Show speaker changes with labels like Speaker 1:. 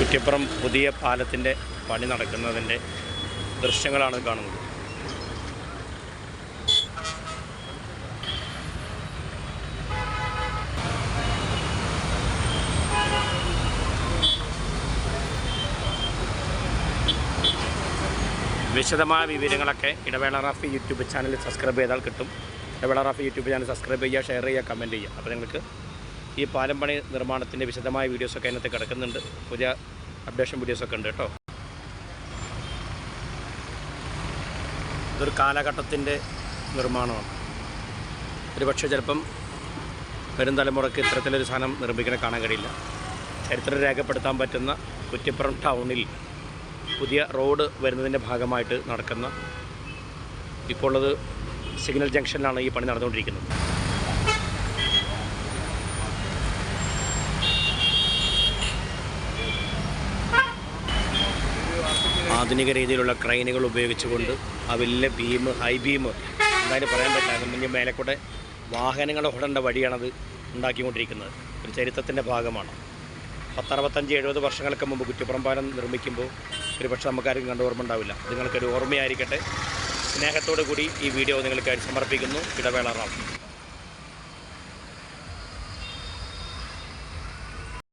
Speaker 1: കുറ്റിപ്പുറം പുതിയ പാലത്തിന്റെ പണി നടക്കുന്നതിന്റെ ദൃശ്യങ്ങളാണ് കാണുന്നത്. വിശദമായ വിവരങ്ങളൊക്കെ ഇടവേള റാഫി യൂട്യൂബ് ചാനൽ സബ്സ്ക്രൈബ് ചെയ്താൽ കിട്ടും. Idavela Rafi YouTube channel subscribe ചെയ്യുക ഷെയർ ചെയ്യുക കമന്റ് ചെയ്യുക. അപ്പോൾ നിങ്ങൾക്ക് ഈ പാലം പണി നിർമ്മാണത്തിന്റെ വിശദമായ വീഡിയോസൊക്കെ അതിനകത്ത് കിടക്കുന്നുണ്ട്. പുതിയ അപ്ഡേഷൻ വീഡിയോസൊക്കെ ഉണ്ട് കേട്ടോ. ഇതൊരു കാലഘട്ടത്തിന്റെ നിർമ്മാണമാണ്. ഒരു പക്ഷേ ചിലപ്പം വരും തലമുറയ്ക്ക് ഇത്തരത്തിലൊരു സാധനം നിർമ്മിക്കണ കാണാൻ കഴിയില്ല. ചരിത്രം രേഖപ്പെടുത്താൻ പറ്റുന്ന കുറ്റിപ്പുറം ടൗണിൽ പുതിയ റോഡ് വരുന്നതിന്റെ ഭാഗമായിട്ട് നടക്കുന്ന ഇപ്പോൾ ഉള്ളത് സിഗ്നൽ ജംഗ്ഷനിലാണ് ഈ പണി നടന്നുകൊണ്ടിരിക്കുന്നത്. ആധുനിക രീതിയിലുള്ള ക്രൈനുകൾ ഉപയോഗിച്ചുകൊണ്ട് ആ വലിയ ബീം ഹൈ ബീം എന്തായാലും പറയാൻ പറ്റില്ല മുന്നിൽ മേലെക്കൂടെ കൂടെ വാഹനങ്ങൾ ഓടേണ്ട വഴിയാണത് ഉണ്ടാക്കിക്കൊണ്ടിരിക്കുന്നത്. ഒരു ചരിത്രത്തിന്റെ ഭാഗമാണ്. പത്തറുപത്തഞ്ച് എഴുപത് വർഷങ്ങൾക്ക് മുമ്പ് കുറ്റിപ്പുറം നിർമ്മിക്കുമ്പോൾ ഒരു പക്ഷേ നമുക്കാർക്കും കണ്ട് ഓർമ്മ ഉണ്ടാവില്ല. നിങ്ങൾക്കൊരു ഓർമ്മയായിരിക്കട്ടെ. സ്നേഹത്തോടു കൂടി ഈ വീഡിയോ നിങ്ങൾക്കായി സമർപ്പിക്കുന്നു. ഇടവേള റാം